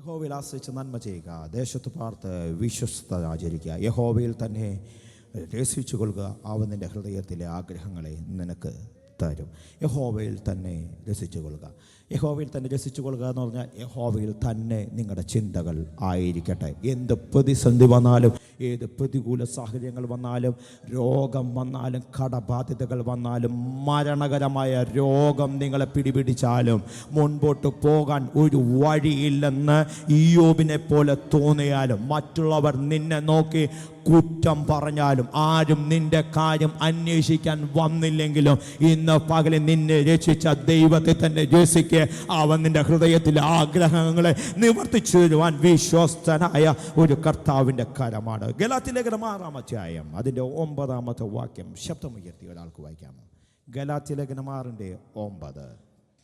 യഹോവയിൽ ആശ്രയിച്ച് നന്മ ചെയ്യുക ദേശത്ത് പാർത്ത് വിശ്വസ്ത ആചരിക്കുക യഹോവയിൽ തന്നെ രസിച്ചു കൊള്ളുക അവൻ നിന്റെ ഹൃദയത്തിലെ ആഗ്രഹങ്ങളെ നിനക്ക് തരും. യഹോവയിൽ തന്നെ രസിച്ചു കൊള്ളുക യഹോവയിൽ തന്നെ രസിച്ചു കൊള്ളുക എന്ന് പറഞ്ഞാൽ യഹോവയിൽ തന്നെ നിങ്ങളുടെ ചിന്തകൾ ആയിരിക്കട്ടെ. എന്ത് പ്രതിസന്ധി വന്നാലും ഏത് പ്രതികൂല സാഹചര്യങ്ങൾ വന്നാലും രോഗം വന്നാലും കടബാധ്യതകൾ വന്നാലും മരണകരമായ രോഗം നിങ്ങളെ പിടിപിടിച്ചാലും മുൻപോട്ട് പോകാൻ ഒരു വഴിയില്ലെന്ന് ഈയോബിനെ പോലെ തോന്നിയാലും മറ്റുള്ളവർ നിന്നെ നോക്കി കുറ്റം പറഞ്ഞാലും ആരും നിന്റെ കാര്യം അന്വേഷിക്കാൻ വന്നില്ലെങ്കിലും ഇന്ന് പകലിൽ നിന്നെ രക്ഷിച്ച ദൈവത്തെ തന്നെ രസിക്ക് അവൻ നിന്റെ ഹൃദയത്തിലെ ആഗ്രഹങ്ങളെ നിവർത്തിച്ചു തരുവാൻ വിശ്വസ്തനായ ഒരു കർത്താവിന്റെ കരമാണ്. ഗലാത്തിലേഖനം ആറാം അധ്യായം അതിന്റെ ഒമ്പതാമത്തെ വാക്യം ശബ്ദമുയർത്തി ഒരാൾക്ക് വായിക്കാമോ ഗലാത്തിലേഖനം ആറിന്റെ ഒമ്പത്.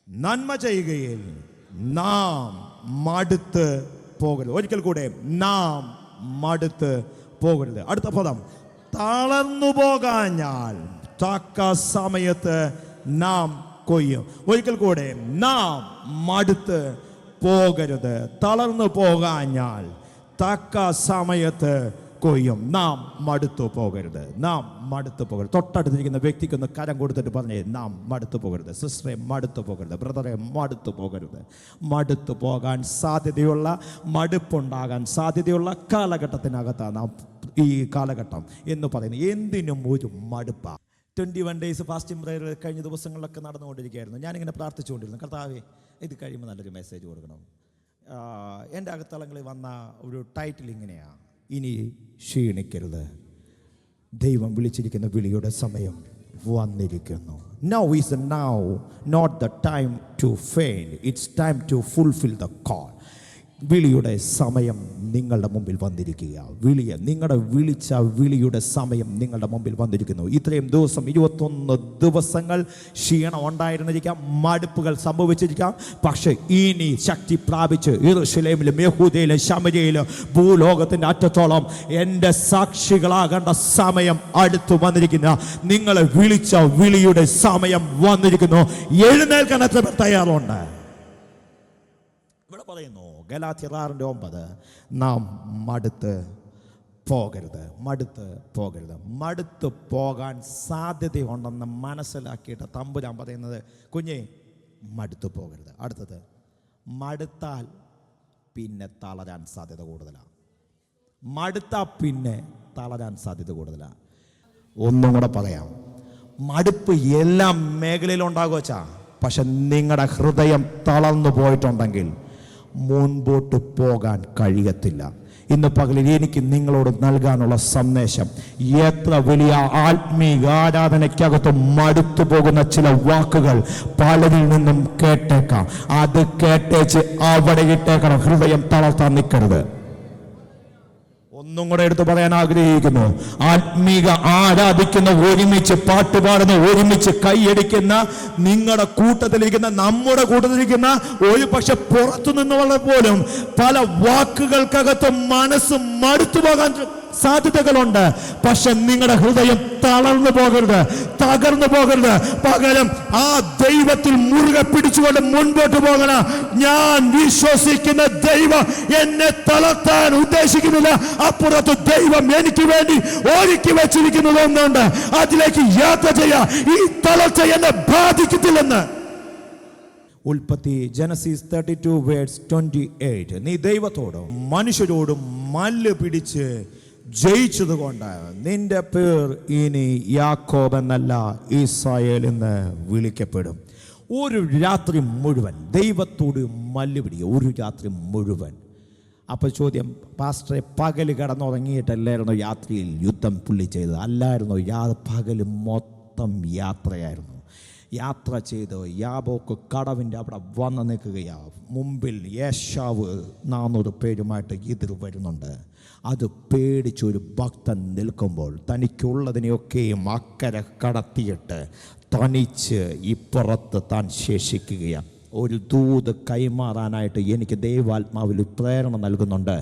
നന്മ ചെയ്യുകയിൽ നാം മടുത്ത് പോകരുത്. ഒരിക്കൽ കൂടെ നാം മടുത്ത് പോകരുത്. അടുത്ത പദം തളർന്നു പോകാഞ്ഞാൽ തക്ക സമയത്ത് നാം കൊയ്യും. ഒരിക്കൽ കൂടെ നാം മടുത്ത് പോകരുത്. തളർന്നു പോകാഞ്ഞാൽ തക്ക സമയത്ത് കൊയ്യും. നാം മടുത്തു പോകരുത്. നാം മടുത്തു പോകരുത്. തൊട്ടടുത്തിരിക്കുന്ന വ്യക്തിക്കൊന്ന് കരം കൊടുത്തിട്ട് പറഞ്ഞേ നാം മടുത്തു പോകരുത്. സിസ്റ്ററെ മടുത്തു പോകരുത്. ബ്രദറെ മടുത്തു പോകരുത്. മടുത്തു പോകാൻ സാധ്യതയുള്ള മടുപ്പുണ്ടാകാൻ സാധ്യതയുള്ള കാലഘട്ടത്തിനകത്താണ് നാം ഈ കാലഘട്ടം എന്ന് പറയുന്നത്. എന്തിനും ഒരു മടുപ്പാണ് twenty one days fasting prayer കഴിഞ്ഞ ദിവസങ്ങളിലൊക്കെ നടന്നുകൊണ്ടിരിക്കുകയായിരുന്നു. ഞാനിങ്ങനെ പ്രാർത്ഥിച്ചുകൊണ്ടിരുന്നു. കർത്താവേ ഇത് കഴിയുമ്പോൾ നല്ലൊരു മെസ്സേജ് കൊടുക്കണം. എന്റെ അകത്തളങ്ങളിൽ വന്ന ഒരു ടൈറ്റിൽ ഇങ്ങനെയാണ് ഇനി ക്ഷീണിക്കരുത്. ദൈവം വിളിച്ചിരിക്കുന്ന വിളിയുടെ സമയം വന്നിരിക്കുന്നു. Now is now not the time to fail it's time to fulfil the call വിളിയുടെ സമയം നിങ്ങളുടെ മുമ്പിൽ വന്നിരിക്കുക. വിളിയ നിങ്ങളുടെ വിളിച്ച വിളിയുടെ സമയം നിങ്ങളുടെ മുമ്പിൽ വന്നിരിക്കുന്നു. ഇത്രയും ദിവസം ഇരുപത്തൊന്ന് ദിവസങ്ങൾ ക്ഷീണം ഉണ്ടായിരുന്നിരിക്കാം മടുപ്പുകൾ സംഭവിച്ചിരിക്കാം. പക്ഷെ ഇനി ശക്തി പ്രാപിച്ച് ഇറുഷലേമിലും യഹൂദയിലും ശമരിയിലും ഭൂലോകത്തിന്റെ അറ്റത്തോളം എന്റെ സാക്ഷികളാകേണ്ട സമയം അടുത്തു വന്നിരിക്കുന്ന. നിങ്ങളെ വിളിച്ച വിളിയുടെ സമയം വന്നിരിക്കുന്നു. എഴുന്നേൽക്കാൻ എത്ര പേർ തയ്യാറുണ്ട്? ഇവിടെ പറയുന്നു ഗലാത്തിറാറിന്റെ ഒമ്പത്. നാം മടുത്ത് പോകരുത് മടുത്ത് പോകരുത്. മടുത്ത് പോകാൻ സാധ്യതയുണ്ടെന്ന് മനസ്സിലാക്കിയിട്ട് തമ്പുരാൻ പറയുന്നത് കുഞ്ഞേ മടുത്ത് പോകരുത്. അടുത്തത് മടുത്താൽ പിന്നെ തളരാൻ സാധ്യത കൂടുതലാണ് മടുത്താൽ പിന്നെ തളരാൻ സാധ്യത കൂടുതലാണ് ഒന്നും കൂടെ പറയാം. മടുപ്പ് എല്ലാ മേഖലയിലും ഉണ്ടാകുവച്ചാ പക്ഷെ നിങ്ങളുടെ ഹൃദയം തളർന്നു പോയിട്ടുണ്ടെങ്കിൽ മുൻപോട്ട് പോകാൻ കഴിയത്തില്ല. ഇന്ന് പകലിൽ എനിക്ക് നിങ്ങളോട് നൽകാനുള്ള സന്ദേശം എത്ര വലിയ ആത്മീക ആരാധനയ്ക്കകത്ത് മടുത്തു പോകുന്ന ചില വാക്കുകൾ പലരിൽ നിന്നും കേട്ടേക്കാം. അത് കേട്ടേച്ച് അവിടെ ഇട്ടേക്കണം. ഹൃദയം തളർത്താൻ നിൽക്കരുത്. ഒന്നും കൂടെ എടുത്തു പറയാൻ ആഗ്രഹിക്കുന്നു. ആത്മീക ആരാധിക്കുന്ന ഒരുമിച്ച് പാട്ടുപാടുന്ന ഒരുമിച്ച് കൈയടിക്കുന്ന നിങ്ങളുടെ കൂട്ടത്തിലിരിക്കുന്ന നമ്മുടെ കൂട്ടത്തിലിരിക്കുന്ന ഒരു പക്ഷെ പുറത്തു നിന്നുള്ള പോലും പല വാക്കുകൾക്കകത്ത് മനസ്സ് മടുത്തു പോകാൻ സാധ്യതകളുണ്ട്. പക്ഷെ നിങ്ങളുടെ ഹൃദയം തളർന്നു പോകരുത്. തകർന്നു പോകരുത്. പകരം ആ ദൈവത്തിൽ മുറുകെ പിടിച്ചുകൊണ്ട് മുൻപോട്ട് പോകണ ഞാൻ വിശ്വസിക്കുന്ന ദൈവം എന്നെ തളർത്താൻ ഉദ്ദേശിക്കുന്നില്ല. അപ്പുറത്ത് ദൈവം എനിക്ക് വേണ്ടി ഒരുക്കി വെച്ചിരിക്കുന്നത് ഒന്നുണ്ട്. അതിലേക്ക് യാത്ര ചെയ്യാം. ഈ തളർച്ച എന്നെ ബാധിക്കത്തില്ലെന്ന്. ഉൽപ്പത്തി genesis thirty two words twenty eight. നീ ദൈവത്തോടും മനുഷ്യരോടും മല്ല് പിടിച്ച് ജയിച്ചതുകൊണ്ട് നിന്റെ പേർ ഇനി യാക്കോബ് എന്നല്ല ഇസ്രായേൽ എന്ന് വിളിക്കപ്പെടും. ഒരു രാത്രി മുഴുവൻ ദൈവത്തോട് മല്ല് പിടിക്കുക. ഒരു രാത്രി മുഴുവൻ. അപ്പോൾ ചോദ്യം പാസ്റ്ററെ പകൽ കിടന്നുറങ്ങിയിട്ടല്ലായിരുന്നു യാത്രയിൽ യുദ്ധം പുള്ളി ചെയ്തത്? അല്ലായിരുന്നു? യാ പകൽ മൊത്തം യാത്രയായിരുന്നു. യാത്ര ചെയ്ത് യാബോക്ക് കടവിന്റെ അവിടെ വന്ന് നിൽക്കുകയാണ്. മുമ്പിൽ യേശാവ് നാനൂറ് പേരുമായിട്ട് ഇതിൽ വരുന്നുണ്ട്. അത് പേടിച്ചൊരു ഭക്തൻ നിൽക്കുമ്പോൾ തനിക്കുള്ളതിനെയൊക്കെയും അക്കരെ കടത്തിയിട്ട് തനിച്ച് ഇപ്പുറത്ത് താൻ ശേഷിക്കുകയാണ്. ഒരു ദൂത് കൈമാറാനായിട്ട് എനിക്ക് ദൈവാത്മാവിൽ പ്രേരണ നൽകുന്നുണ്ട്.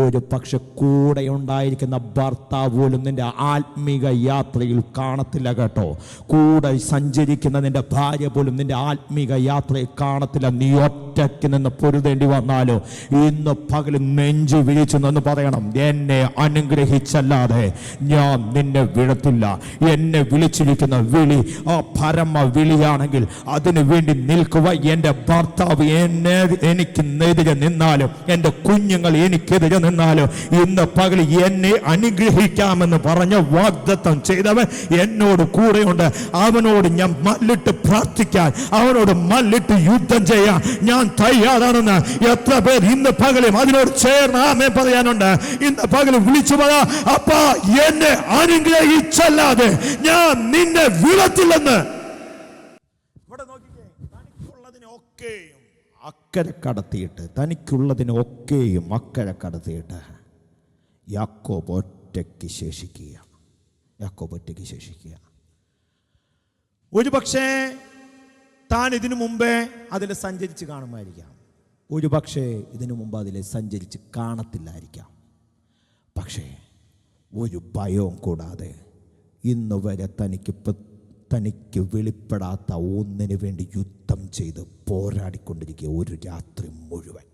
ഒരു പക്ഷെ കൂടെ ഉണ്ടായിരിക്കുന്ന ഭർത്താവ് പോലും നിന്റെ ആത്മീക യാത്രയിൽ കാണത്തില്ല കേട്ടോ. കൂടെ സഞ്ചരിക്കുന്ന നിന്റെ ഭാര്യ പോലും നിന്റെ ആത്മീക യാത്രയിൽ കാണത്തില്ല. നീ ഒറ്റയ്ക്ക് നിന്ന് പൊരുതേണ്ടി വന്നാലോ? ഇന്ന് പകൽ നെഞ്ചു വിളിച്ചു നിന്ന് പറയണം എന്നെ അനുഗ്രഹിച്ചല്ലാതെ ഞാൻ നിന്നെ വിഴത്തില്ല എന്നെ വിളിച്ചിരിക്കുന്ന വിളി ആ പരമ വിളിയാണെങ്കിൽ അതിനു വേണ്ടി നിൽക്കുക എന്റെ ഭർത്താവ് എന്നെ എനിക്ക് എതിരെ നിന്നാലും എന്റെ കുഞ്ഞുങ്ങൾ എനിക്കെതിരെ നിന്നാലും ഇന്ന് പകൽ എന്നെ അനുഗ്രഹിക്കാമെന്ന് പറഞ്ഞ വാഗ്ദത്തം ചെയ്തവൻ എന്നോട് കൂടെയുണ്ട്. അവനോട് ഞാൻ മല്ലിട്ട് പ്രാർത്ഥിക്കാൻ അവനോട് മല്ലിട്ട് യുദ്ധം ചെയ്യാൻ ഞാൻ തയ്യാറാണെന്ന് എത്ര പേർ ഇന്ന് പകലും അതിനോട് ചേർന്ന് ആമേ പറയാനുണ്ട്. ഇന്ന് പകലും വിളിച്ചു പറ അപ്പാ എന്നെ അനുഗ്രഹിച്ചല്ലാതെ ഞാൻ നിന്നെ വിളത്തില്ലെന്ന് തനിക്കുള്ളതിനൊക്കെയും അക്കരെ കടത്തിയിട്ട് തനിക്കുള്ളതിനൊക്കെയും അക്കരെ കടത്തിയിട്ട് യാക്കോബ് ഒറ്റയ്ക്ക് ശേഷിക്കുക. യാക്കോബ് ഒറ്റയ്ക്ക് ശേഷിക്കുക. ഒരു പക്ഷേ താൻ ഇതിനു മുമ്പേ അതിൽ സഞ്ചരിച്ച് കാണുമായിരിക്കാം. ഒരു പക്ഷേ ഇതിനു മുമ്പ് അതിൽ സഞ്ചരിച്ച് കാണത്തില്ലായിരിക്കാം. പക്ഷേ ഒരു ഭയവും കൂടാതെ ഇന്ന് വരെ തനിക്ക് തനിക്ക് വെളിപ്പെടാത്ത ഒന്നിനു വേണ്ടി യുദ്ധം ചെയ്ത് പോരാടിക്കൊണ്ടിരിക്കുക ഒരു രാത്രി മുഴുവൻ.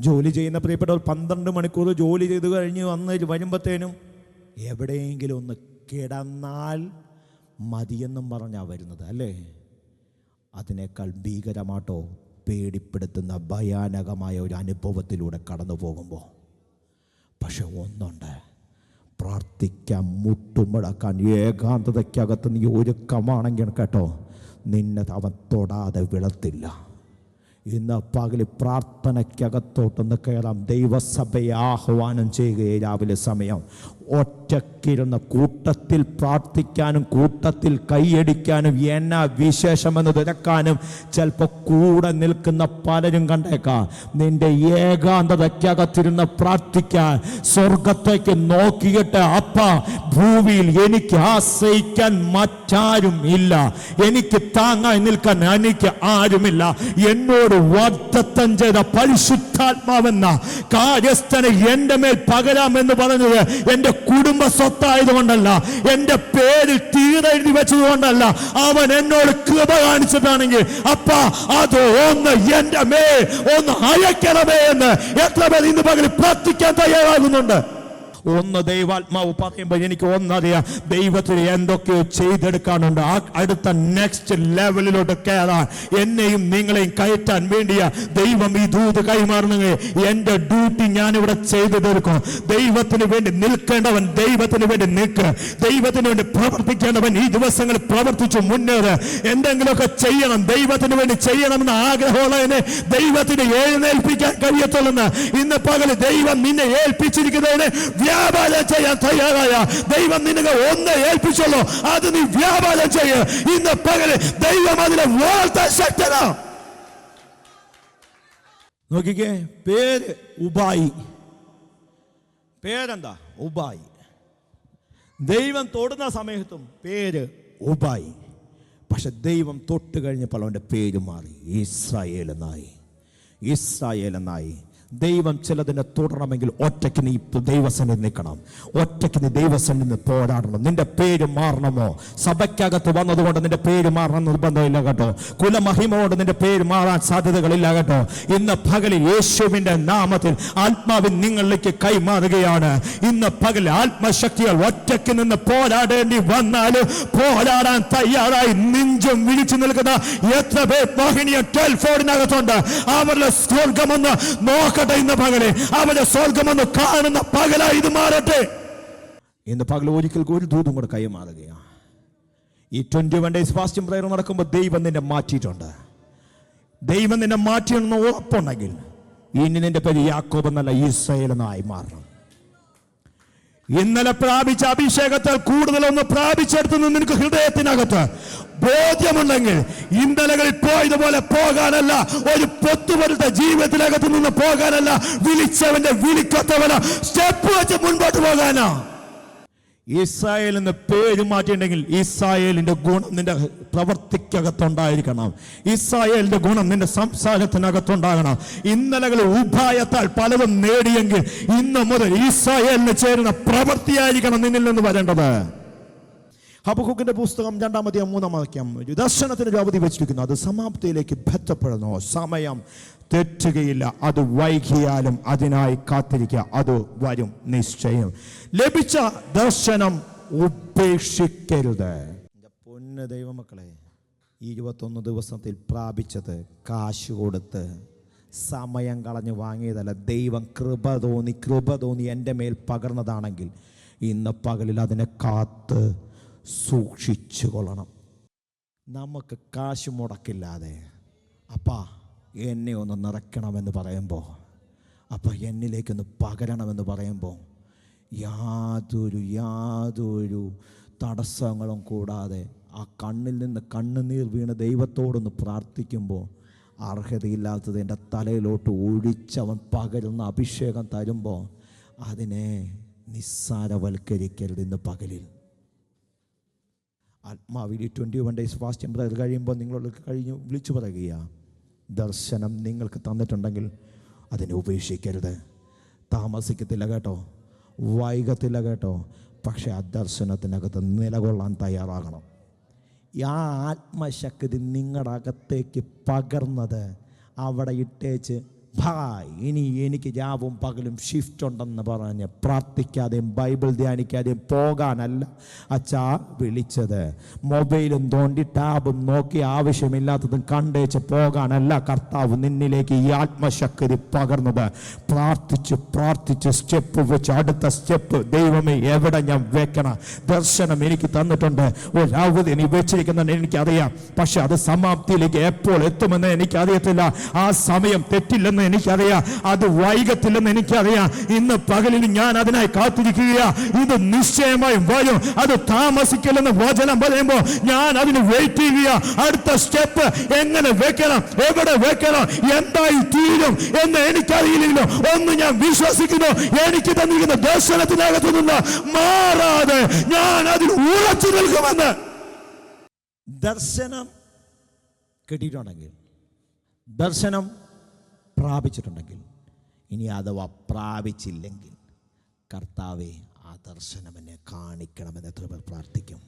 ജോലി ചെയ്യുന്ന പ്രിയപ്പെട്ടവർ പന്ത്രണ്ട് മണിക്കൂർ ജോലി ചെയ്ത് കഴിഞ്ഞ് വന്ന് വരുമ്പോഴത്തേനും എവിടെയെങ്കിലും ഒന്ന് കിടന്നാൽ മതിയെന്നും പറഞ്ഞാ വരുന്നത് അല്ലേ? അതിനേക്കാൾ ഭീകരമാട്ടോ പേടിപ്പെടുത്തുന്ന ഭയാനകമായ ഒരു അനുഭവത്തിലൂടെ കടന്നു പോകുമ്പോൾ പക്ഷെ ഒന്നുണ്ട്. പ്രാർത്ഥിക്കാൻ മുട്ടുമുടക്കാൻ ഏകാന്തതയ്ക്കകത്ത് നീ ഒരുക്കമാണെങ്കിൽ കേട്ടോ നിന്നെ അവൻ തൊടാതെ വിളത്തില്ല. ഇന്ന് പകലി പ്രാർത്ഥനയ്ക്കകത്തോട്ടൊന്ന് കയറാം. ദൈവസഭയെ ആഹ്വാനം ചെയ്യുകയെ രാവിലെ സമയം. ഒറ്റക്കിരുന്ന് കൂട്ടത്തിൽ പ്രാർത്ഥിക്കാനും കൂട്ടത്തിൽ കൈയടിക്കാനും എന്നാ വിശേഷമെന്ന് തിരക്കാനും ചിലപ്പോൾ കൂടെ നിൽക്കുന്ന പലരും കണ്ടേക്കാം. നിന്റെ ഏകാന്തതയ്ക്കകത്തിരുന്ന് പ്രാർത്ഥിക്കാൻ സ്വർഗത്തേക്ക് നോക്കിയിട്ട് അപ്പ ഭൂമിയിൽ എനിക്ക് ആശ്രയിക്കാൻ മറ്റാരും ഇല്ല. എനിക്ക് താങ്ങായി നിൽക്കാൻ എനിക്ക് ആരുമില്ല. എന്നോട് വാഗ്ദത്തം ചെയ്ത പരിശുദ്ധാത്മാവെന്ന കാര്യസ്ഥനെ എന്റെ മേൽ പകരാമെന്ന് പറഞ്ഞത് എന്റെ കുടുംബ സ്വത്തായതുകൊണ്ടല്ല എന്റെ പേരിൽ തീരെഴുതി വെച്ചതുകൊണ്ടല്ല അവൻ എന്നോട് കൃപ കാണിച്ചിട്ടാണെങ്കിൽ അപ്പ അത് ഒന്ന് എന്റെ മേ ഒന്ന് അയക്കണമേ എന്ന് എത്ര പേർ ഇന്ന് പകൽ പ്രാർത്ഥിക്കാൻ തയ്യാറാകുന്നുണ്ട്? ഒന്ന് ദൈവാത്മാവ് പറയുമ്പോൾ എനിക്ക് ഒന്നറിയാം. ദൈവത്തിന് എന്തൊക്കെയോ ചെയ്തെടുക്കാനുണ്ട്. ആ അടുത്ത നെക്സ്റ്റ് ലെവലിലോട്ട് കയറാൻ എന്നെയും നിങ്ങളെയും കയറ്റാൻ വേണ്ടിയ ദൈവം ഈ ദൂത് കൈമാറണമെങ്കിൽ എന്റെ ഡ്യൂട്ടി ഞാനിവിടെ ചെയ്തു തീർക്കും. ദൈവത്തിന് വേണ്ടി നിൽക്കേണ്ടവൻ ദൈവത്തിന് വേണ്ടി നിൽക്ക്. ദൈവത്തിന് വേണ്ടി പ്രവർത്തിക്കേണ്ടവൻ ഈ ദിവസങ്ങളിൽ പ്രവർത്തിച്ചു മുന്നേറ്. എന്തെങ്കിലുമൊക്കെ ചെയ്യണം. ദൈവത്തിന് വേണ്ടി ചെയ്യണമെന്ന് ആഗ്രഹമുള്ളതിനെ ദൈവത്തിന് എഴുന്നേൽപ്പിക്കാൻ കഴിയത്തുള്ളെന്ന് ഇന്ന് പകൽ ദൈവം നിന്നെ ഏൽപ്പിച്ചിരിക്കുന്നതിന് വ്യാപാരം ചെയ്യാൻ തയ്യാറായ ദൈവം നിനക്ക് ഒന്ന് ഏൽപ്പിച്ചുള്ളൂ അത് നീ വ്യാപാരം ചെയ്യ. ഇന്ന് പകൽ ദൈവം അതിനെ വാഴ്ത്താൻ ശക്തനാ. നോക്കിക്കേ പേര് ഉബായി. പേരെന്താ? ഉബായി. ദൈവം തൊടുന്ന സമയത്തും പേര് ഉബായി. പക്ഷെ ദൈവം തൊട്ട് കഴിഞ്ഞപ്പോൾ അവന്റെ പേര് മാറി. ഇസ്രായേൽ എന്നായി ഇസ്രായേൽ എന്നായി ദൈവം ചിലതിനെ തുടരണമെങ്കിൽ ഒറ്റയ്ക്ക് നീ ദൈവസന്നിധി നിൽക്കണം. ഒറ്റയ്ക്ക് നീ ദൈവസന്നിധി പോരാടണം. നിന്റെ പേര് മാറണമോ? സഭയ്ക്കകത്ത് വന്നതുകൊണ്ട് നിന്റെ പേര് മാറണം നിർബന്ധമില്ല കേട്ടോ. കുലമഹിമോട് നിന്റെ പേര് മാറാൻ സാധ്യതകളില്ല കേട്ടോ. ഇന്ന് പകലിൽ യേശുവിന്റെ നാമത്തിൽ ആത്മാവിൻ നിങ്ങളിലേക്ക് കൈമാറുകയാണ്. ഇന്ന് പകൽ ആത്മശക്തികൾ ഒറ്റയ്ക്ക് നിന്ന് പോരാടേണ്ടി വന്നാലും പോരാടാൻ തയ്യാറായി നെഞ്ചും വിളിച്ചു നിൽക്കുന്ന എത്ര പേർ മോഹിനിയ ട്വൽഫോർഡിനകത്തുണ്ട് അവരുടെ സ്വർഗമെന്ന് നോക്കട്ടെ ഇന്ന് പകലെ. അവന്റെ സ്വർഗമെന്ന് കാണുന്ന പകലായി ഇത് മാറട്ടെ. ഇന്ന് പകൽ ഒരിക്കൽ ഒരു ദൂതും കൂടെ കൈമാറുകയാണ് ഈ ട്വന്റി വൺ ഡേയ്സ് ഫാസ്റ്റും പ്രയർ നടക്കുമ്പോൾ ദൈവം നിന്നെ മാറ്റിയിട്ടുണ്ട്. ദൈവം നിന്നെ മാറ്റിയെന്ന് ഉറപ്പുണ്ടെങ്കിൽ ഇനി നിന്റെ പേര് യാക്കോബ് എന്നല്ല ഇസ്രായേൽ എന്നായി മാറണം. ഇന്നലെ പ്രാപിച്ച അഭിഷേകത്താൽ കൂടുതലൊന്ന് പ്രാപിച്ചെടുത്തു നിനക്ക് ഹൃദയത്തിനകത്ത്. ബോധ്യമുണ്ടെങ്കിൽ ഇന്നലകളിൽ പോയതുപോലെ പോകാനല്ല ഒരു പൊത്തുപോലത്തെ ജീവിതത്തിനകത്ത് നിന്ന് പോകാനല്ല വിളിച്ചവന്റെ വിളിക്കത്തവന സ്റ്റെപ്പ് വെച്ച് മുൻപോട്ട് പോകാനാ. ഇസ്രായേൽ എന്ന് പേര് മാറ്റിയിട്ടുണ്ടെങ്കിൽ ഇസ്രായേലിന്റെ ഗുണം നിന്റെ പ്രവർത്തിക്കകത്തുണ്ടായിരിക്കണം. ഇസ്രായേലിന്റെ ഗുണം നിന്റെ സംസാരത്തിനകത്തുണ്ടാകണം. ഇന്നലകൾ ഉപായത്താൽ പലതും നേടിയെങ്കിൽ ഇന്ന് മുതൽ ഇസ്രായേലിന് ചേരുന്ന പ്രവൃത്തിയായിരിക്കണം നിന്നിൽ നിന്ന് വരേണ്ടത്. ഹബക്കുക്കിന്റെ പുസ്തകം രണ്ടാമത്തെ മൂന്നാം വാക്യം ദർശനത്തിന് അവധി വെച്ചിരിക്കുന്നു. അത് സമാപ്തിയിലേക്ക് ബന്ധപ്പെടുന്നു സമയം തെറ്റുകയില്ല. അത് വൈകിയാലും അതിനായി കാത്തിരിക്കുക. അത് വരും നിശ്ചയം. ലഭിച്ച ദർശനം ഉപേക്ഷിക്കരുത്. പൊന്ന് ദൈവമക്കളെ ഇരുപത്തൊന്ന് ദിവസത്തിൽ പ്രാപിച്ചത് കാശ് കൊടുത്ത് സമയം കളഞ്ഞു വാങ്ങിയതല്ല. ദൈവം കൃപ തോന്നി കൃപ തോന്നി എന്റെ മേൽ പകർന്നതാണെങ്കിൽ ഇന്ന് പകലിൽ അതിനെ കാത്ത് സൂക്ഷിച്ചു കൊള്ളണം നമുക്ക് കാശ് മുടക്കില്ലാതെ. അപ്പാ എന്നെ ഒന്ന് നിറയ്ക്കണമെന്ന് പറയുമ്പോൾ അപ്പം എന്നിലേക്കൊന്ന് പകരണമെന്ന് പറയുമ്പോൾ യാതൊരു യാതൊരു തടസ്സങ്ങളും കൂടാതെ ആ കണ്ണിൽ നിന്ന് കണ്ണുനീർ വീണ് ദൈവത്തോടൊന്ന് പ്രാർത്ഥിക്കുമ്പോൾ അർഹതയില്ലാത്തത് എന്റെ തലയിലോട്ട് ഒഴിച്ചവൻ പകരുന്ന അഭിഷേകം തരുമ്പോൾ അതിനെ നിസ്സാരവൽക്കരിക്കരുത് ഇന്ന് പകലിൽ. ആത്മാവിൽ ട്വന്റി വൺ ഡേയ്സ് ഫാസ്റ്റ് അത് കഴിയുമ്പോൾ നിങ്ങളോട് കഴിഞ്ഞ് വിളിച്ചു പറയുക ദർശനം നിങ്ങൾക്ക് തന്നിട്ടുണ്ടെങ്കിൽ അതിനെ ഉപേക്ഷിക്കരുത്. താമസിക്കത്തില്ല കേട്ടോ വൈകത്തില്ല കേട്ടോ പക്ഷേ ആ ദർശനത്തിനകത്ത് നിലകൊള്ളാൻ തയ്യാറാകണം. ആ ആത്മശക്തി നിങ്ങളുടെ അകത്തേക്ക് പകർന്നത് അവിടെ ഇട്ടേച്ച് ഭായ്. ഇനി എനിക്ക് രാവും പകലും ഷിഫ്റ്റ് ഉണ്ടെന്ന് പറഞ്ഞ് പ്രാർത്ഥിക്കാതെയും ബൈബിൾ ധ്യാനിക്കാതെയും പോകാനല്ല അച്ഛാ വിളിച്ചത്. മൊബൈലും തോണ്ടി ടാബും നോക്കി ആവശ്യമില്ലാത്തതും കണ്ടേച്ച് പോകാനല്ല കർത്താവ് നിന്നിലേക്ക് ഈ ആത്മശക്തി പകർന്നത്. പ്രാർത്ഥിച്ച് പ്രാർത്ഥിച്ച് സ്റ്റെപ്പ് വെച്ച് അടുത്ത സ്റ്റെപ്പ് ദൈവമേ എവിടെ ഞാൻ വെക്കണം? ദർശനം എനിക്ക് തന്നിട്ടുണ്ട്. ഒരവധി നീ വെച്ചിരിക്കുന്ന എനിക്കറിയാം. പക്ഷെ അത് സമാപ്തിയിലേക്ക് എപ്പോൾ എത്തുമെന്ന് എനിക്കറിയത്തില്ല. ആ സമയം തെറ്റില്ലെന്ന് എനിക്കറിയാം. അത് വൈകത്തില്ലെന്ന് എനിക്കറിയാം. ഇന്ന് പകലിൽ ഞാൻ അതിനായി കാത്തിരിക്കുക ഇത് നിശ്ചയമായും വരും. അത് താമസിക്കില്ലെന്ന് വചനം പറയുമ്പോൾ ഞാൻ അതിന് വെയിറ്റ് ചെയ്യുക അടുത്ത സ്റ്റെപ്പ് എങ്ങനെ വെക്കണം? എവിടെ വെക്കണം? എന്തായി തീരും എന്ന് എനിക്കറിയില്ലല്ലോ. ഒന്ന് ഞാൻ വിശ്വസിക്കുന്നു. എനിക്ക് തന്നിരിക്കുന്ന ദർശനത്തിനകത്ത് നിന്ന് മാറാതെ ഞാൻ അതിൽ ഉറച്ചു നിൽക്കുമെന്ന്. ദർശനം കിട്ടിയിട്ടുണ്ടെങ്കിൽ ദർശനം പ്രാപിച്ചിട്ടുണ്ടെങ്കിൽ ഇനി അഥവാ പ്രാപിച്ചില്ലെങ്കിൽ കർത്താവെ ആ ദർശനം എന്നെ കാണിക്കണമെന്ന് എത്ര പേർ പ്രാർത്ഥിക്കും?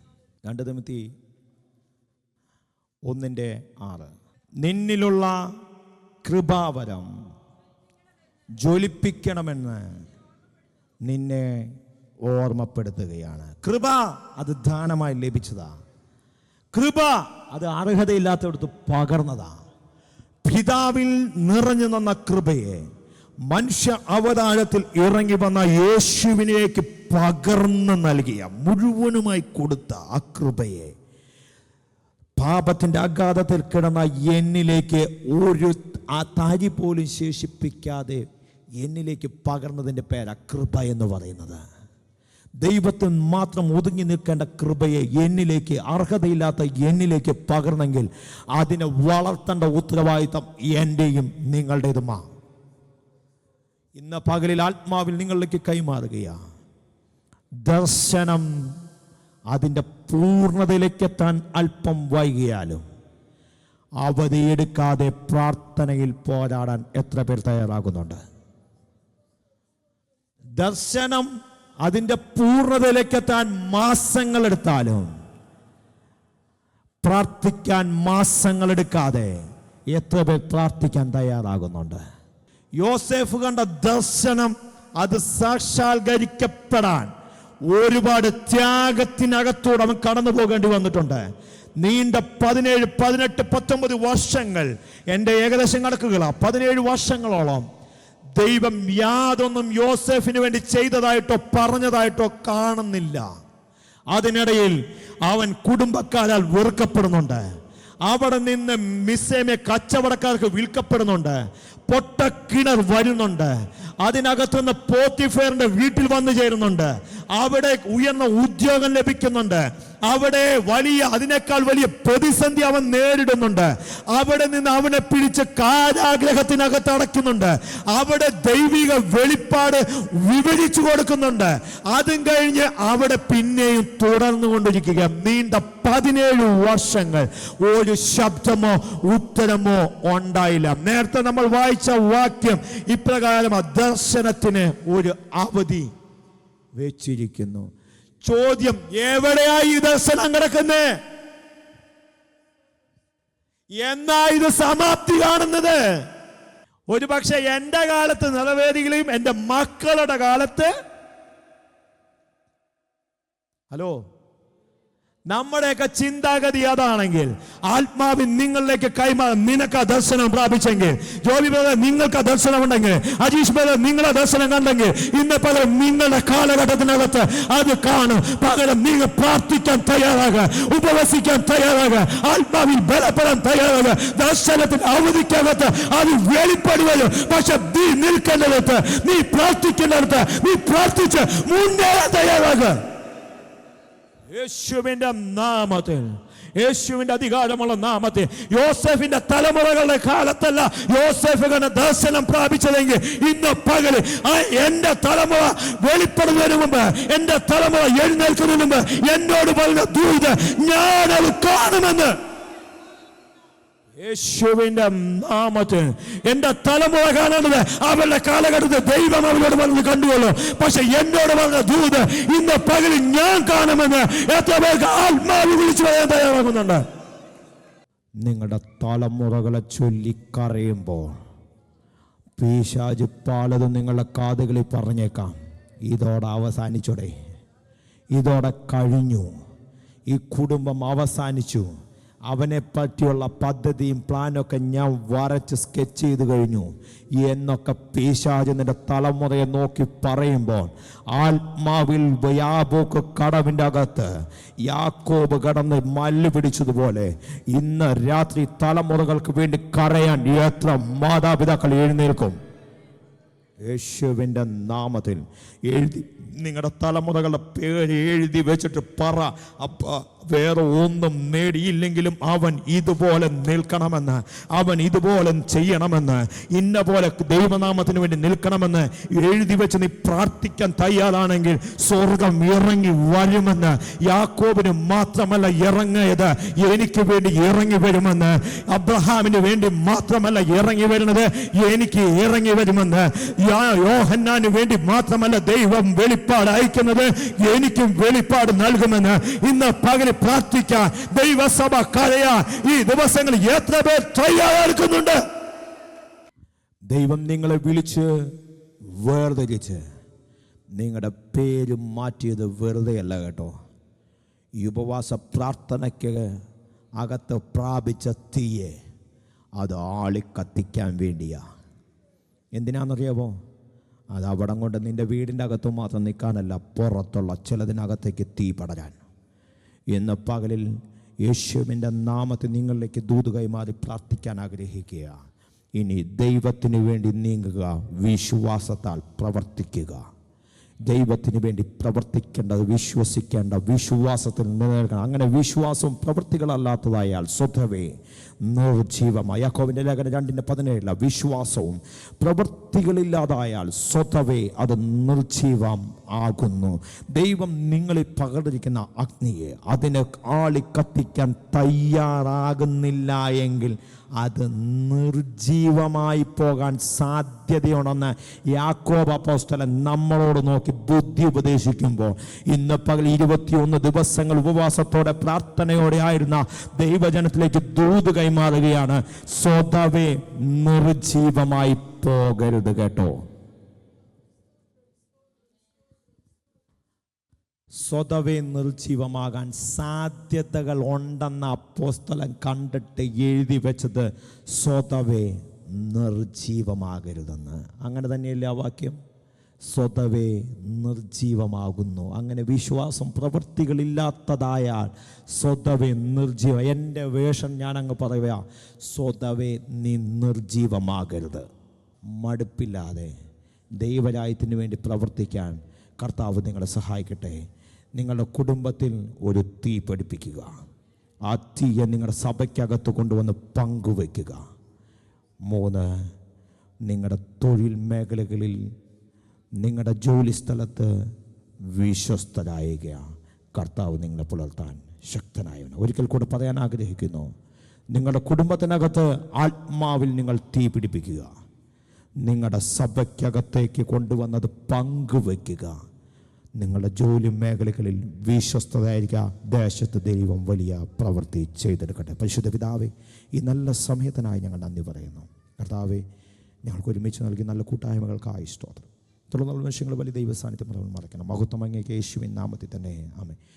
രണ്ട് നിമിത്തി ഒന്നിന്റെ ആറ്. നിന്നിലുള്ള കൃപാവരം ജ്വലിപ്പിക്കണമെന്ന് നിന്നെ ഓർമ്മപ്പെടുത്തുകയാണ്. കൃപ അത് ദാനമായി ലഭിച്ചതാ. കൃപ അത് അർഹതയില്ലാത്തടത്ത് പകർന്നതാ. പിതാവിൽ നിറഞ്ഞു നിന്ന കൃപയെ മനുഷ്യ അവതാരത്തിൽ ഇറങ്ങി വന്ന യേശുവിനേക്ക് പകർന്നു നൽകിയ മുഴുവനുമായി കൊടുത്ത ആ കൃപയെ പാപത്തിന്റെ അഗാധത്തിൽ കിടന്ന എന്നിലേക്ക് ഒരു ആ താരി പോലും ശേഷിപ്പിക്കാതെ എന്നിലേക്ക് പകർന്നതിന്റെ പേരാ കൃപ എന്ന് പറയുന്നത്. ദൈവത്തിൽ മാത്രം ഒതുങ്ങി നിൽക്കേണ്ട കൃപയെ എന്നിലേക്ക് അർഹതയില്ലാത്ത എന്നിലേക്ക് പകർന്നെങ്കിൽ അതിനെ വളർത്തേണ്ട ഉത്തരവാദിത്തം എന്റെയും നിങ്ങളുടേതുമാണ് ഇന്ന് പകലിൽ ആത്മാവിൽ നിങ്ങളിലേക്ക് കൈമാറുകയാണ് ദർശനം അതിന്റെ പൂർണതയിലേക്ക് എത്താൻ അല്പം വൈകിയാലും അവധിയെടുക്കാതെ പ്രാർത്ഥനയിൽ പോരാടാൻ എത്ര പേർ തയ്യാറാകുന്നുണ്ട്? ദർശനം അതിന്റെ പൂർണതയിലേക്കെത്താൻ മാസങ്ങൾ എടുത്താലും പ്രാർത്ഥിക്കാൻ മാസങ്ങൾ എടുക്കാതെ എത്ര പേർ പ്രാർത്ഥിക്കാൻ തയ്യാറാകുന്നുണ്ട്? യോസേഫ് കണ്ട ദർശനം അത് സാക്ഷാത്കരിക്കപ്പെടാൻ ഒരുപാട് ത്യാഗത്തിനകത്തൂടെ അവൻ കടന്നു പോകേണ്ടി വന്നിട്ടുണ്ട്. നീണ്ട പതിനേഴ് പതിനെട്ട് പത്തൊമ്പത് വർഷങ്ങൾ എന്റെ ഏകദേശം കണക്കുകളാണ് പതിനേഴ് വർഷങ്ങളോളം ദൈവം യാതൊന്നും യോസെഫിന് വേണ്ടി ചെയ്തതായിട്ടോ പറഞ്ഞതായിട്ടോ കാണുന്നില്ല. അതിനിടയിൽ അവൻ കുടുംബക്കാരാൽ വെറുക്കപ്പെടുന്നുണ്ട്. അവിടെ നിന്ന് മിസ്സേമെ കച്ചവടക്കാർക്ക് വിൽക്കപ്പെടുന്നുണ്ട്. പൊട്ടക്കിണർ വരുന്നുണ്ട്. അതിനകത്തുനിന്ന് പോത്തിഫേറിന്റെ വീട്ടിൽ വന്നു ചേരുന്നുണ്ട്. അവിടെ ഉയർന്ന ഉദ്യോഗം ലഭിക്കുന്നുണ്ട്. അവിടെ വലിയ അതിനേക്കാൾ വലിയ പ്രതിസന്ധി അവൻ നേരിടുന്നുണ്ട്. അവിടെ നിന്ന് അവനെ പിടിച്ച് കാരാഗ്രഹത്തിനകത്ത് അടയ്ക്കുന്നുണ്ട്. അവിടെ ദൈവിക വെളിപ്പാട് വിവരിച്ചു കൊടുക്കുന്നുണ്ട്. അതും കഴിഞ്ഞ് അവിടെ പിന്നെയും തുടർന്നു കൊണ്ടിരിക്കുക നീണ്ട പതിനേഴ് വർഷങ്ങൾ ഒരു ശബ്ദമോ ഉത്തരമോ ഉണ്ടായില്ല. നേരത്തെ നമ്മൾ വായിച്ച വാക്യം ഇപ്രകാരം ദർശനത്തിന് ഒരു അവധി വെച്ചിരിക്കുന്നു. ചോദ്യം എവിടെയായി ഈ ദർശനം കിടക്കുന്നേ? എന്നാ ഇത് സമാപ്തി കാണുന്നത്? ഒരു പക്ഷെ എന്റെ കാലത്ത് നിറവേദികളെയും എന്റെ മക്കളുടെ കാലത്ത് ഹലോ? നമ്മുടെയൊക്കെ ചിന്താഗതി അതാണെങ്കിൽ ആത്മാവിൻ നിങ്ങളിലേക്ക് കൈമാറും നിനക്ക് ദർശനം പ്രാപിച്ചെങ്കിൽ. ജോലി ബ്രദർ നിങ്ങൾക്ക് ദർശനം ഉണ്ടെങ്കിൽ അജീഷ് ബ്രദർ നിങ്ങളെ ദർശനം കണ്ടെങ്കിൽ ഇന്ന് പകരം നിങ്ങളുടെ കാലഘട്ടത്തിനകത്ത് അത് കാണും. പകരം നിങ്ങൾ പ്രാർത്ഥിക്കാൻ തയ്യാറാകുക ഉപവസിക്കാൻ തയ്യാറാകുക ആത്മാവിൽ ബലപ്പെടാൻ തയ്യാറാകുക ദർശനത്തിന് അവധിക്കകത്ത് അത് വെളിപ്പെടുകയും. പക്ഷെ നീ നിൽക്കേണ്ടടുത്ത് നീ പ്രാർത്ഥിക്കേണ്ടടുത്ത് നീ പ്രാർത്ഥിച്ച് മുന്നേറാൻ തയ്യാറാകുക. യേശുവിന്റെ നാമത്തിൽ യേശുവിന്റെ അധികാരമുള്ള നാമത്തെ യോസഫിന്റെ തലമുറകളുടെ കാലത്തല്ല യോസെഫിന്റെ ദർശനം പ്രാപിച്ചതെങ്കിൽ ഇന്ന് പകൽ എന്റെ തലമുറ വെളിപ്പെടുന്നതിന് മുമ്പ് എന്റെ തലമുറ എഴുന്നേൽക്കുന്നതിന് മുമ്പ് എന്നോട് പറഞ്ഞ ദൂത് ഞാനത് കാണുമെന്ന്. യേശുവിന്റെ നാമത്തിൽ എന്റെ തലമുറ കാണേണ്ടത് അവരുടെ കാലഘട്ടത്തിൽ ദൈവം അവരോട് പറഞ്ഞ് കണ്ടുകൊള്ളു. പക്ഷെ എന്നോട് പറഞ്ഞ ദൂത് ഇന്ന് പകലിൽ ഞാൻ കാണുമെന്ന് എത്ര പേർക്ക് ആത്മാവ് വിളിച്ചു പറയാൻ തയ്യാറാകുന്നുണ്ട്. നിങ്ങളുടെ തലമുറകളെ ചൊല്ലിക്കറിയുമ്പോൾ പീശാജ് പലതും നിങ്ങളുടെ കാതുകളിൽ പറഞ്ഞേക്കാം. ഇതോടെ അവസാനിച്ചോടെ. ഇതോടെ കഴിഞ്ഞു. ഈ കുടുംബം അവസാനിച്ചു. അവനെ പറ്റിയുള്ള പദ്ധതിയും പ്ലാനൊക്കെ ഞാൻ വരച്ച് സ്കെച്ച് ചെയ്ത് കഴിഞ്ഞു. എന്നൊക്കെ പീശാജ് തലമുറയെ നോക്കി പറയുമ്പോൾ ആത്മാവിൽ യാബോക്ക് കടവിന്റെ അകത്ത് യാക്കോബ് കടന്ന് മല്ല് പിടിച്ചതുപോലെ ഇന്ന് രാത്രി തലമുറകൾക്ക് വേണ്ടി കരയാൻ എത്ര മാതാപിതാക്കൾ എഴുന്നേൽക്കും? യേശുവിന്റെ നാമത്തിൽ എഴുതി നിങ്ങളുടെ തലമുറകളുടെ പേര് എഴുതി വെച്ചിട്ട് പറ. അപ്പ വേറെ ഒന്നും നേടിയില്ലെങ്കിലും അവൻ ഇതുപോലെ നിൽക്കണമെന്ന് അവൻ ഇതുപോലെ ചെയ്യണമെന്ന് ഇന്ന പോലെ ദൈവനാമത്തിന് വേണ്ടി നിൽക്കണമെന്ന് എഴുതി വെച്ച് നീ പ്രാർത്ഥിക്കാൻ തയ്യാറാണെങ്കിൽ സ്വർഗം ഇറങ്ങി വരുമെന്ന് യാക്കോബിന് മാത്രമല്ല ഇറങ്ങിയത് എനിക്ക് വേണ്ടി ഇറങ്ങി വരുമെന്ന് അബ്രഹാമിന് വേണ്ടി മാത്രമല്ല ഇറങ്ങി വരുന്നത് എനിക്ക് ഇറങ്ങി വരുമെന്ന് യോഹന്നാന് വേണ്ടി മാത്രമല്ല ദൈവം വെളിപ്പാട് അയക്കുന്നത് എനിക്കും വെളിപ്പാട് നൽകുമെന്ന് ഇന്ന് പകൽ പ്രാർത്ഥിക്കാൻ ദൈവസഭ കരയ. ഈ ദിവസങ്ങളിൽ എത്ര പേർ തയ്യാറെടുക്കുന്നുണ്ട്? ദൈവം നിങ്ങളെ വിളിച്ച് വേർതിരിച്ച് നിങ്ങളുടെ പേര് മാറ്റിയത് വെറുതെയല്ല കേട്ടോ. ഈ ഉപവാസ പ്രാർത്ഥനയ്ക്ക് അകത്ത് പ്രാപിച്ച തീയെ അത് ആളിക്കത്തിക്കാൻ വേണ്ടിയാ. എന്തിനാണെന്നറിയാമോ അത് അവിടം കൊണ്ട് നിന്റെ വീടിന്റെ അകത്ത് മാത്രം നിൽക്കാനല്ല പുറത്തുള്ള ചിലതിനകത്തേക്ക് തീ പടരാൻ. ഇന്ന് പകലിൽ യേശുവിന്റെ നാമത്തെ നിങ്ങളിലേക്ക് ദൂത് കൈമാറി പ്രാർത്ഥിക്കാൻ ആഗ്രഹിക്കുക. ഇനി ദൈവത്തിന് വേണ്ടി നീങ്ങുക വിശ്വാസത്താൽ പ്രവർത്തിക്കുക. ദൈവത്തിന് വേണ്ടി പ്രവർത്തിക്കേണ്ടത് വിശ്വസിക്കേണ്ട വിശ്വാസത്തിൽ നിലനിൽക്കണം. അങ്ങനെ വിശ്വാസവും പ്രവൃത്തികളല്ലാത്തതായാൽ സ്വതവേ നിർജീവമായ യാക്കോവിന്റെ ലേഖനം രണ്ടിന്റെ പതിനേഴില വിശ്വാസവും പ്രവൃത്തികളില്ലാതായാൽ സ്വതവേ അത് നിർജീവം ആകുന്നു. ദൈവം നിങ്ങളിൽ പകർന്നിരിക്കുന്ന അഗ്നിയെ അതിനെ ആളി കത്തിക്കാൻ തയ്യാറാകുന്നില്ല എങ്കിൽ അത് നിർജീവമായി പോകാൻ സാധ്യതയുണ്ടെന്ന് യാക്കോബ അപ്പോസ്തലൻ നമ്മളോട് നോക്കി ബുദ്ധി ഉപദേശിക്കുമ്പോൾ ഇന്ന് പകൽ ഇരുപത്തിയൊന്ന് ദിവസങ്ങൾ ഉപവാസത്തോടെ പ്രാർത്ഥനയോടെ ആയിരുന്ന ദൈവജനത്തിലേക്ക് ദൂത് കൈമാറുകയാണ് സ്വതവേ നിർജീവമായി പോകരുത് കേട്ടോ. സ്വതവേ നിർജീവമാകാൻ സാധ്യതകൾ ഉണ്ടെന്ന അപ്പോസ്തലം കണ്ടിട്ട് എഴുതി വെച്ചത് സ്വതവേ നിർജീവമാകരുതെന്ന്. അങ്ങനെ തന്നെയല്ലേ ആ വാക്യം? സ്വതവേ നിർജീവമാകുന്നു അങ്ങനെ വിശ്വാസം പ്രവൃത്തികളില്ലാത്തതായാൽ സ്വതവേ നിർജീവ എന്റെ വേഷം ഞാനങ്ങ് പറയുക സ്വതവേ നീ നിർജീവമാകരുത് മടുപ്പില്ലാതെ ദൈവരായത്തിന് വേണ്ടി പ്രവർത്തിക്കാൻ കർത്താവ് നിങ്ങളെ സഹായിക്കട്ടെ. നിങ്ങളുടെ കുടുംബത്തിൽ ഒരു തീ പഠിപ്പിക്കുക ആ തീയെ നിങ്ങളുടെ സഭയ്ക്കകത്ത് കൊണ്ടുവന്ന് പങ്കുവയ്ക്കുക. മൂന്ന് നിങ്ങളുടെ തൊഴിൽ മേഖലകളിൽ നിങ്ങളുടെ ജോലി സ്ഥലത്ത് വിശ്വസ്തരായിക കർത്താവ് നിങ്ങളെ പുലർത്താൻ ശക്തനായവൻ ഒരിക്കൽ കൂടെ പറയാൻ ആഗ്രഹിക്കുന്നു. നിങ്ങളുടെ കുടുംബത്തിനകത്ത് ആത്മാവിൽ നിങ്ങൾ തീ പിടിപ്പിക്കുക. നിങ്ങളുടെ സഭയ്ക്കകത്തേക്ക് കൊണ്ടുവന്നത് പങ്കുവയ്ക്കുക നിങ്ങളുടെ ജോലി മേഖലകളിൽ വിശ്വസ്തതയായിരിക്കുക ദേശത്ത് ദൈവം വലിയ പ്രവൃത്തി ചെയ്തെടുക്കട്ടെ. പരിശുദ്ധ പിതാവേ ഈ നല്ല സമയത്തിനായി ഞങ്ങൾ നന്ദി പറയുന്നു. കർത്താവെ ഞങ്ങൾക്ക് ഒരുമിച്ച് നൽകി നല്ല കൂട്ടായ്മകൾക്കായി സ്തോത്രം. തുടർന്നുള്ള വിഷയങ്ങൾ വലിയ ദൈവസാന്നിധ്യം മറക്കണം മഹത്വം അങ്ങേക്ക് യേശുവിൻ നാമത്തിൽ തന്നെ. ആമേ